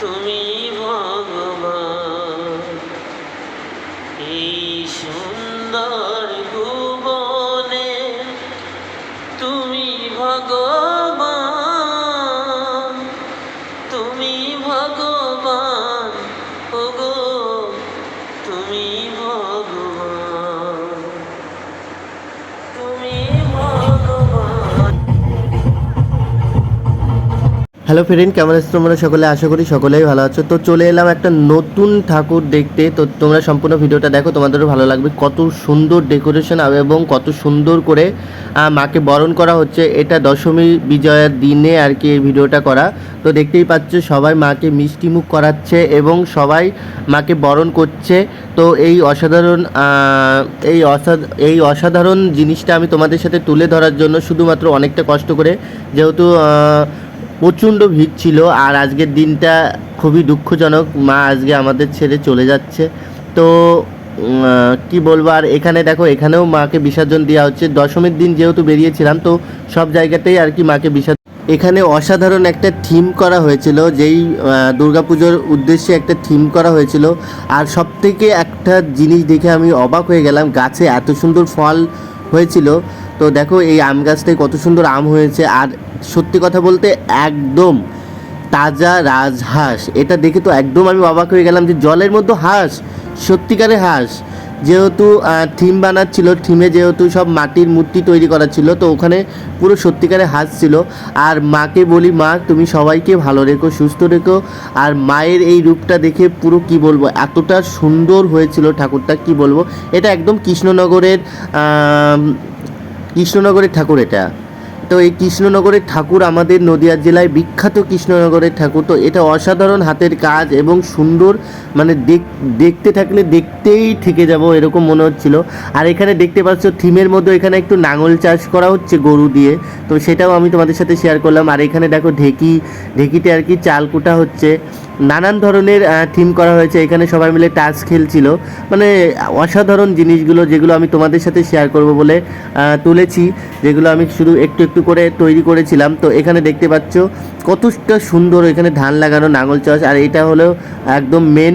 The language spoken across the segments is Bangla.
তুমি ভগবান। এই সুন্দর ভুবনে তুমি ভগবান। তুমি হ্যালো ফ্রেন্ড কেমন আছো তোমরা সকলে? আশা করি সকলেই ভালো আছো। তো চলে এলাম একটা নতুন ঠাকুর দেখতে। তো তোমরা সম্পূর্ণ ভিডিওটা দেখো, তোমাদেরও ভালো লাগবে। কত সুন্দর ডেকোরেশন এবং কত সুন্দর করে মাকে বরণ করা হচ্ছে। এটা দশমী বিজয়ার দিনে আর কি এই ভিডিওটা করা। তো দেখতেই পাচ্ছ, সবাই মাকে মিষ্টি মুখ করাচ্ছে এবং সবাই মাকে বরণ করছে। তো এই অসাধারণ এই অসাধ, এই অসাধারণ জিনিসটা আমি তোমাদের সাথে তুলে ধরার জন্য শুধুমাত্র অনেকটা কষ্ট করে, যেহেতু প্রচণ্ড ভিড় ছিল আর আজকের দিনটা খুবই দুঃখজনক। মা আজকে আমাদের ছেড়ে চলে যাচ্ছে। তো কি বলব? আর এখানে দেখো, এখানেও মাকে বিসর্জন দেওয়া হচ্ছে। দশমীর দিন যেহেতু বেরিয়েছিলাম, তো সব জায়গাতেই আর কি মাকে বিসর্জন এখানে অসাধারণ একটা থিম করা হয়েছিল, যেই দুর্গাপুজোর উদ্দেশ্যে একটা থিম করা হয়েছিল। আর সব থেকে একটা জিনিস দেখে আমি অবাক হয়ে গেলাম, গাছে এত সুন্দর ফল হয়েছিল। তো দেখো এই আম গাছটায় কত সুন্দর আম হয়েছে। আর সত্যি কথা বলতে একদম তাজা রাজহাঁস। এটা দেখে তো একদম আমি অবাক হয়ে গেলাম যে জলের মধ্যে হাঁস সত্যিকারের হাঁস। যেহেতু থিম বানাচ্ছিল, থিমে যেহেতু সব মাটির মূর্তি তৈরি করা ছিল, তো ওখানে পুরো সত্যিকারের হাঁস ছিল। আর মাকে বলি, মা, তুমি সবাইকে ভালো রেখো, সুস্থ রেখো। আর মায়ের এই রূপটা দেখে পুরো কি বলব, এতটা সুন্দর হয়েছিল ঠাকুরটা, কি বলব? এটা একদম কৃষ্ণনগরের কৃষ্ণনগরের ঠাকুর এটা। তো এই কৃষ্ণনগরের ঠাকুর আমাদের নদিয়া জেলায় বিখ্যাত কৃষ্ণনগরের ঠাকুর। তো এটা অসাধারণ হাতের কাজ এবং সুন্দর মানে দেখ- দেখতে থাকলে দেখতেই থেকে যাব এরকম মনে হচ্ছিল। আর এখানে দেখতে পাচ্ছ থিমের মধ্যে এখানে একটু নাঙল চাষ করা হচ্ছে গরু দিয়ে। তো সেটাও আমি তোমাদের সাথে শেয়ার করলাম। আর এখানে দেখো ঢেকি, ঢেকিতে আর কি চাল কুটা হচ্ছে। নানান ধরনের থিম করা হয়েছে। এখানে সবাই মিলে টাচ খেলছিল। মানে অসাধারণ জিনিসগুলো যেগুলো আমি তোমাদের সাথে শেয়ার করব বলে তুলেছি। যেগুলো আমি শুধু একটু একটু করে তৈরি করেছিলাম। তো এখানে দেখতে পাচ্ছ কতটা সুন্দর এখানে ধান লাগানো নাঙল চাষ। আর এটা হলো একদম মেন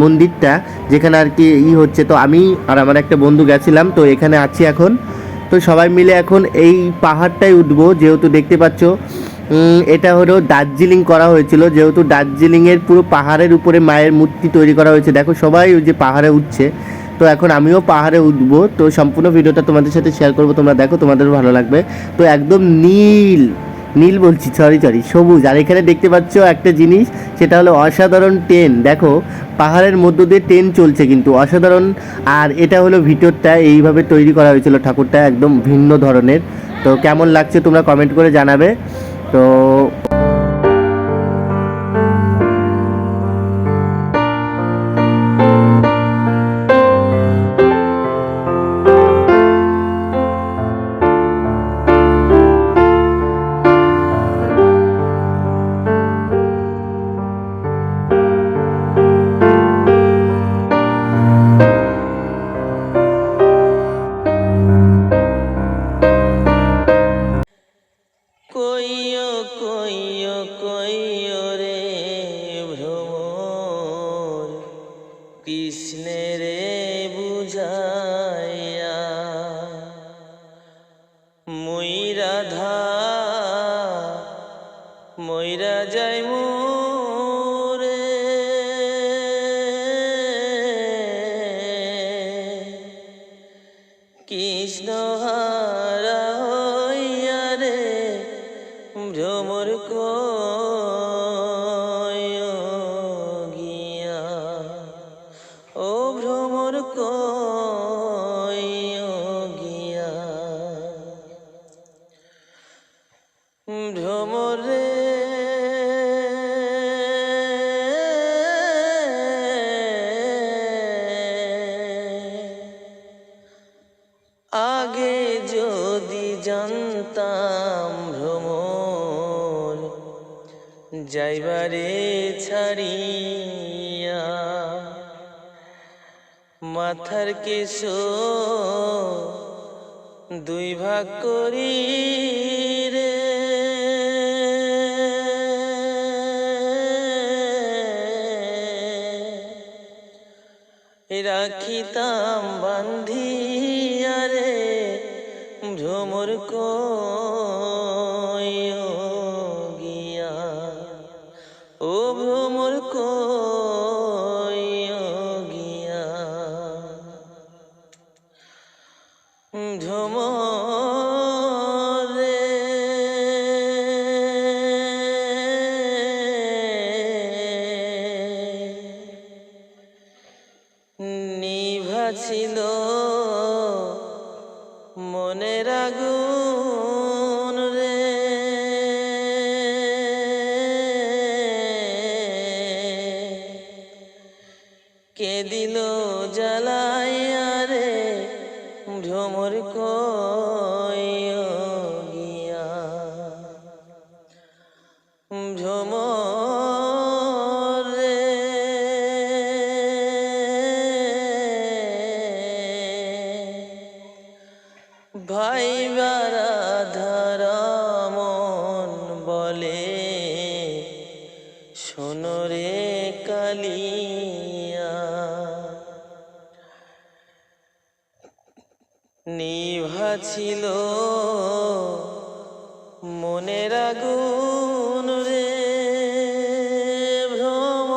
মন্দিরটা যেখানে আর কি ই হচ্ছে। তো আমি আর আমার একটা বন্ধু গেছিলাম, তো এখানে আছি এখন। তো সবাই মিলে এখন এই পাহাড়টাই উঠবো। যেহেতু দেখতে পাচ্ছ এটা হলো দার্জিলিং করা হয়েছিল। যেহেতু দার্জিলিংয়ের পুরো পাহাড়ের উপরে মায়ের মূর্তি তৈরি করা হয়েছে। দেখো সবাই ওই যে পাহাড়ে উঠছে। তো এখন আমিও পাহাড়ে উঠবো। তো সম্পূর্ণ ভিডিওটা তোমাদের সাথে শেয়ার করব। তোমরা দেখো, তোমাদেরও ভালো লাগবে। তো একদম নীল নীল বলছি সরি সরি সবুজ। আর এখানে দেখতে পাচ্ছ একটা জিনিস, সেটা হলো অসাধারণ ট্রেন। দেখো, পাহাড়ের মধ্য দিয়ে ট্রেন চলছে কিন্তু, অসাধারণ। আর এটা হলো ভিতরটা, এইভাবে তৈরি করা হয়েছিল ঠাকুরটা, একদম ভিন্ন ধরনের। তো কেমন লাগছে তোমরা কমেন্ট করে জানাবে। তো কৃষ্ণ যাইবারে ছাড়িয়া মাথার কেশ দুই ভাগ করি রে। রাখিতাম বান্ধিয়া রে কো ছিল। মনে আগুন রে। কে দিল জ্বালাইয়া রে কালিয়া নিভা ছিল মনের আগুন রে ভ্রম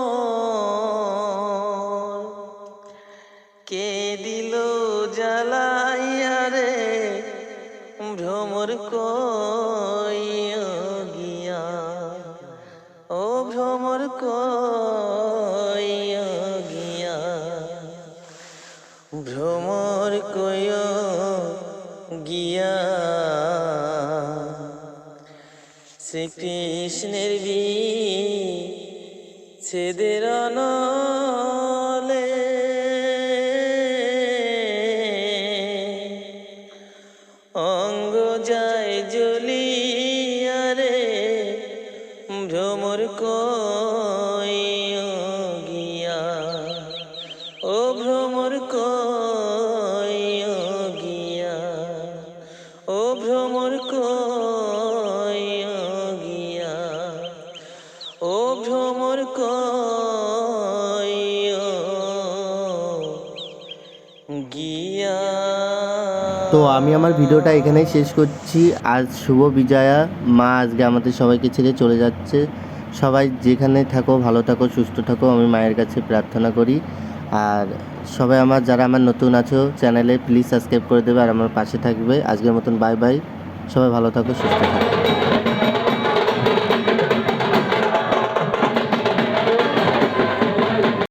কে দিল শ্রীকৃষ্ণের বি ছেদের তো আমি আমার ভিডিওটা এখানেই শেষ করছি। আজ শুভ বিজয়া। মা আজকে আমাদের সবাইকে ছেড়ে চলে যাচ্ছে। সবাই যেখানে থাকো, ভালো থাকো, সুস্থ থাকো, আমি মায়ের কাছে প্রার্থনা করি। আর সবাই আমার, যারা আমার নতুন আছো, চ্যানেলে প্লিজ সাবস্ক্রাইব করে দেবে আর আমার পাশে থাকবে। আজকের মতন বাই বাই সবাই ভালো থাকো, সুস্থ থাকো।